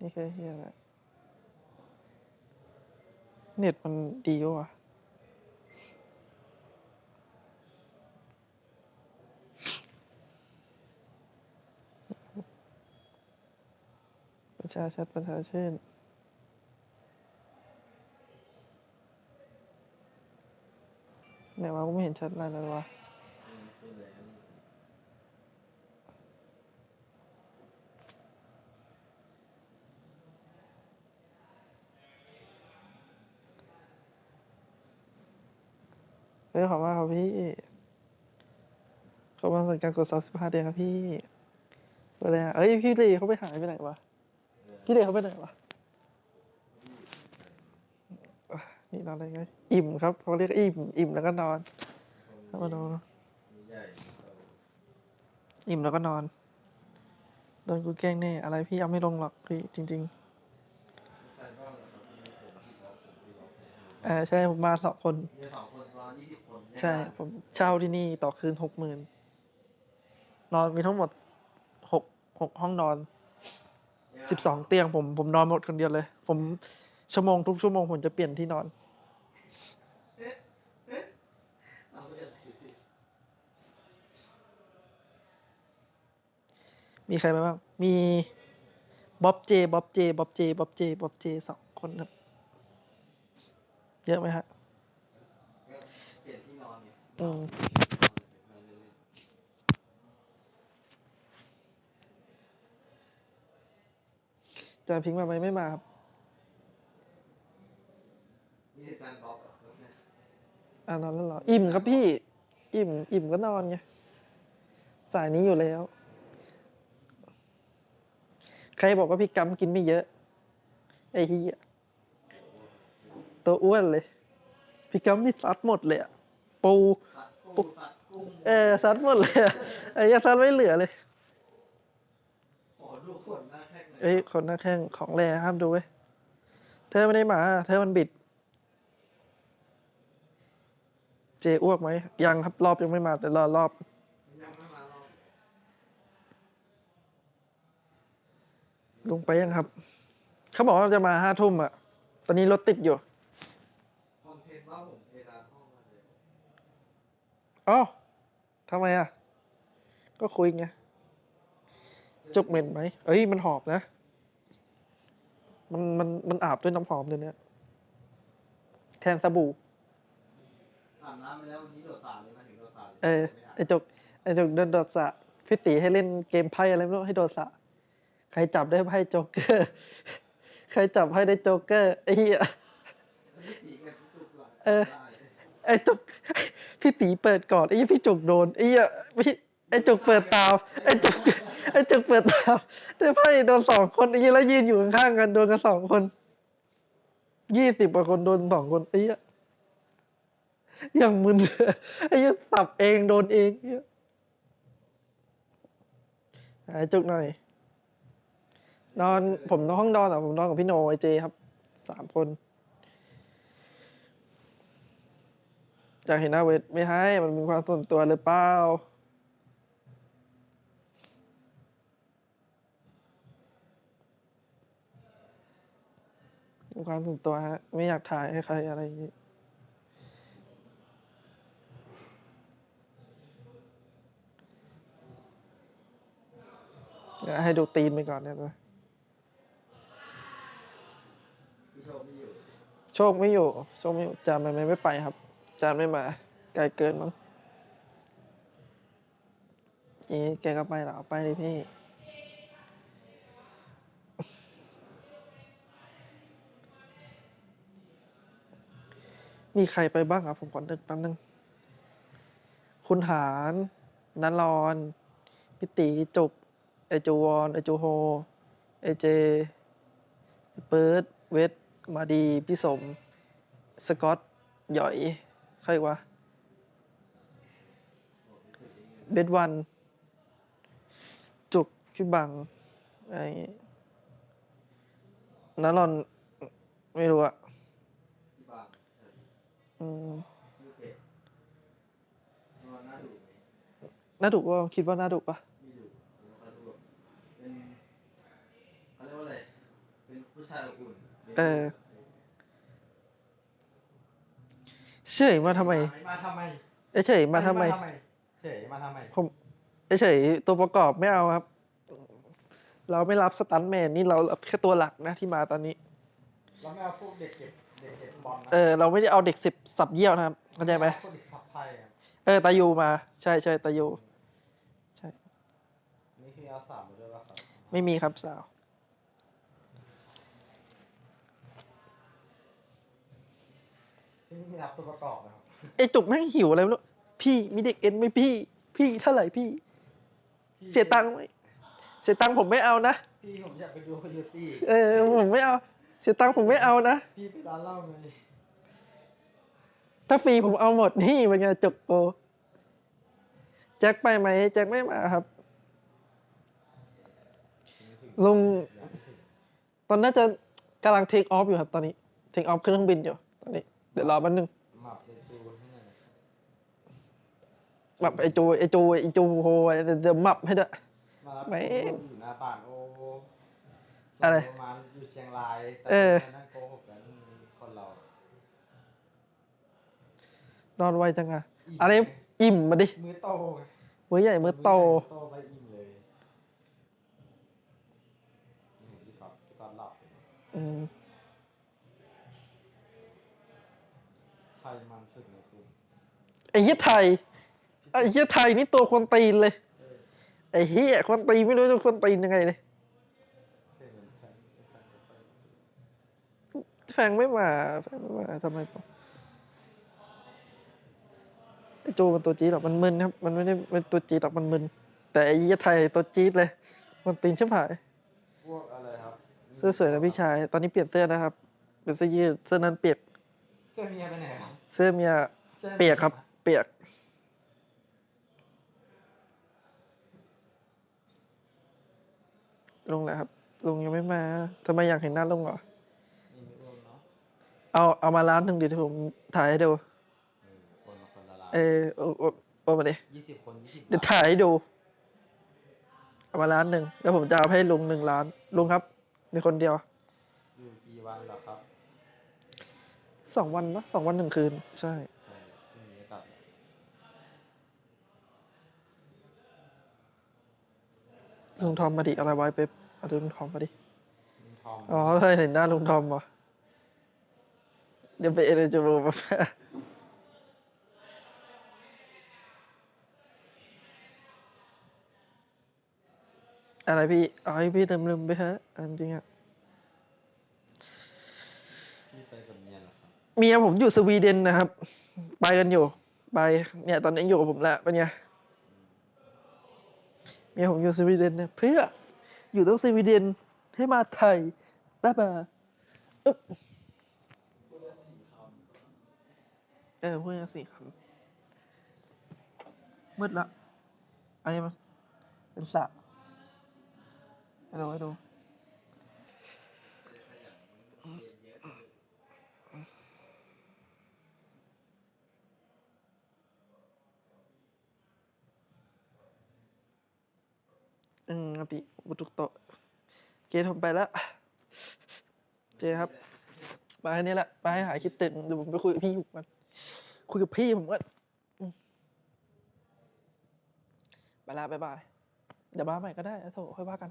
นี่คือเฮียอะไรเน็ตมันดีวะประชาชัดประชาชื่นไหนวะกูไม่เห็นชัดอะไรเลยวะ เฮ้ยขอบคุณมากครับพี่ ขอบคุณสำหรับการกดซับสไครต์เดียครับพี่เปิดเลยอะเอ้ยพี่เดย์เขาไปหายไปไหนวะ พี่เดย์เขาไปไหนวะ นี่นอนอะไรไง อิ่มครับเขาเรียกอิ่ม อิ่มแล้วก็นอนแล้วก็นอนอิ่มแล้วก็นอน โดนกูแกล้งแน่ อะไรพี่ยังไม่ลงหรอกพี่จริง ๆเออใช่ผมมาสองคน มีสองคนประมาณยี่สิบคนใช่ ผมเช่าที่นี่ต่อคืนหกหมื่นนอนมีทั้งหมดหกหกห้องนอนสิบสองเตียงผมผมนอนหมดคนเดียวเลย ผมชั่วโมงทุกชั่วโมงผมจะเปลี่ยนที่นอนมีใครไปบ้าง มีบ๊อบเจบ๊อบเจบ๊อบเจบ๊อบเจบ๊อบเจสองคนครับ เยอะไหมฮะเปลี่ยน ที่นออจานพิงมาไหมไม่มาครับนี่อาจารย์บ๊อบเหรออ่านอนแล้วเหรออิ่มครับพี่ อิ่ม อิ่มก็นอนไงสายนี้อยู่แล้ว ใครบอกว่าพี่กัมกินไม่เยอะ ไอ้เหี้ยตัวอ้วนเลย พี่กัมนี่ซัดหมดเลยอะ ปูสัตว์กุ้งสัตว์กุ้งเออซัดหมดเลยอะไอ้เหี้ยซัดไม่เหลือเลยขอดูขนหน้าแข้งหน่อยเอ้ยคนหน้าแข้งของแรห้ามดูเว้ยเธอไม่ได้มา เธอมันบิด เจอ้วกไหมยังครับรอบยังไม่มาแต่รอรอบลงลงไปยังครับ เขาบอกว่าจะมาห้าทุ่มอะ ตอนนี้รถติดอยู่คอนเทนต์ว่าผมเพดานห้องมาเลย อ๋อทำไมอะ ก็คุยไงจกเหม็นไหมเอ้ยมันหอมนะ มันมันมันอาบด้วยน้ำหอมเดี๋ยวนี้แทนสบู่อาบน้ำไปแล้ววันนี้โดดสาดเลยมาถึงโดดสาดลยเออไม่ไอจกไอจกโดนโดดสระพี่ตีให้เล่นเกมไพ่อะไรไม่รู้ให้โดดสระใครจับได้ไพ่โจ๊กเกอร์ ใครจับไพ่ได้โจ๊กเกอร์ไอ้เหี้ยได้ไม่ตีกันทุกวันเออ ไอ้จุกพี่ตีเปิดก่อนไอ้เหี้ยพี่จุกโดนไอ้พี่ไอ้จุกเปิดตามไอ้จุกไอ้จุกเปิดตามได้ไพ่โดนสองคนไอ้เหี้ยแล้วยืนอยู่ข้างกันโดนกันสองคนยี่สิบกว่าคนโดนสองคนไอ้ยอย่างมึนไอ้เหี้ยสับเองโดนเองไอ้เหี้ยไอ้จุกหน่อยนอนผมนอนห้องนอนอะผมนอนกับพี่โนไอเจครับสามคน อยากเห็นหน้าเวทไม่ให้ มันมีความส่วนตัวหรือเปล่ามีความส่วนตัวฮะ ไม่อยากถ่ายให้ใครอะไรอย่างนี้เดี๋ยวให้ดูตีนไปก่อนเนี่ยนะพี่โชคไม่อยู่โชคไม่อยู่ โชคไม่อยู่จานไม่ไม่ไปครับ จานไม่มาไกลเกินมั้งเอ๊แกก็ไปหรอไปเลยพี่ มีใครไปบ้างครับ ผมขอนึกแป๊บนึง คุณหารนันรอนพิติจุก ไอจูวอนไอจูโฮ ไอเจ เปิร์ดเวท มาดี พี่สม สกอตหย่อย ใครวะ เบดวัน จุกพี่บังอะไรอย่างงี้นันรอน ไม่รู้อะที่บ้านเอออืมยูเป็ดนอนหน้าดูไหมน่าดุก็คิดว่าน่าดุปะไม่ดูผมก็ดูแบบเป็นเขาเรียกว่าอะไรผู้ชายอบอุ่น เออ เฉยมาทำไมมาทำไมเอ้ยเฉยมาทำไมเฉยมาทำไมผมเอ้ยเฉยตัวประกอบไม่เอาครับ เราไม่รับสตันท์แมนนี่เรารับแค่ตัวหลักนะที่มาตอนนี้ เราไม่เอาพวกเด็กเก็บเด็กเก็บบอลนะเออเราไม่ได้เอาเด็กสิบสับเยี่ยวนะครับเข้าใจไหมคนขับไทยอะเออตายูมา ใช่ใช่ตายูใช่นี่คือเอาสามมาด้วยป่ะครับไม่มีครับสาว ที่นี่มีรับตัวประกอบนะครับไอจุกแม่งหิวอะไรไม่รู้พี่มีเด็กเอ็นไหมพี่ พี่เท่าไหร่พี่พี่เสียตังค์ไหมเสียตังค์ผมไม่เอานะพี่ผมอยากไปดูคยูตี้เออผมไม่เอา เสียตังค์ผมไม่เอานะพี่ไปร้านเหล้าไงถ้าฟรีผมเอาหมดนี่เป็นไงจกโปแจ็คไปไหมแจ็คไม่มาครับ ลุง ตอนน่าจะกำลังเทคออฟอยู่ครับตอนนี้ เทคออฟเครื่องบินอยู่ตอนนี้ เดี๋ยวรอแป๊บนึงหมับเลยจูให้หน่อยแบบไอจูไอจูไอจูโฮไอ้เดี๋ยวเดี๋ยวมับให้ด้วยมารับไม่อยู่หน้าบ้านโอ้อะไรส่งมาอยู่เชียงรายแต่เออนั่งโกหกกันคนเรานอนไวจังอะอิ่มอะไรอิ่มมาดิ มือโตไงมือใหญ่มือโตมือโตไปอิ่มเลยนี่พี่ก๊อฟพี่ก๊อฟหลับเลยอืม ไอ้เหี้ยไทยไอ้เหี้ยไทยนี่ตัวคนตีนเลยไอ้เหี้ยคนตีนไม่รู้จะคนตีนยังไงเลยเคยเหมือนแฟนแฟนก็ไปแฟงไม่มาแฟงไม่มาทำไมผมไอ้โจมันตัวจี๊ดหรอกมันมึนครับ มันไม่ได้เป็นตัวจี๊ดหรอกมันมึน แต่ไอ้เหี้ยไทยตัวจี๊ดเลย มันตีนชิบหาย พวกอะไรครับเสื้อสวยนะพี่ชาย ตอนนี้เปลี่ยนเสื้อนะครับ เป็นเสื้อยืด เสื้อนั้นเปียก เสื้อเมียไปไหนครับ เสื้อเมียสื้อมีเปียกครับ เปียกลุงแหละครับลุงยังไม่มาทำไมอยากเห็นหน้าลุงเหรอนี่ไม่รวมเนาะเอาเอามาร้านหนึ่งดิที่ผมถ่ายให้ดูเออคนละคนละล้านเออโอ้โอ้โอ้มาดิยี่สิบคนยี่สิบเดี๋ยวถ่ายให้ดู เอามาร้านหนึ่งแล้วผมจะเอาให้ลุงหนึ่งล้านลุงครับ มีคนเดียวอยู่กี่วันเหรอครับสองวันนะสองวันหนึ่งคืน ใช่ ใช่พรุ่งนี้กลับ ลุงทอมมาดิอะไรไว้เป๊ปเอาดูลุงทอมมาดิลุงทอมอ๋อเลยเห็นหน้าลุงทอมเหรอเดี๋ยวไปเอเนจูบูมาอะไรพี่เอาให้พี่ลืมลืมๆไปฮะอันจริงอะพี่ไปกับเมียเหรอครับเมียผมอยู่สวีเดนนะครับ ไปกันอยู่ ไป เนี่ย ตอนนี้อยู่กับผมแล้วเป็นไง เมียผมอยู่สวีเดนเนี่ยเพื่ออยู่ต้องสวีเดนให้มาไทยบ้าบาเออพูดกันสี่คำมืดละอันนี้มันเป็นสระไปดูไปดู อืมอติบุตุกโตะเกทผมไปแล้ว เจครับไปแค่นี้แหละไปให้หายคิดตึงเดี๋ยวผมไปคุยกับพี่ผมกันคุยกับพี่ผมก่อนไปละบ๊ายบาย เดี๋ยวมาใหม่ก็ได้โถค่อยว่ากัน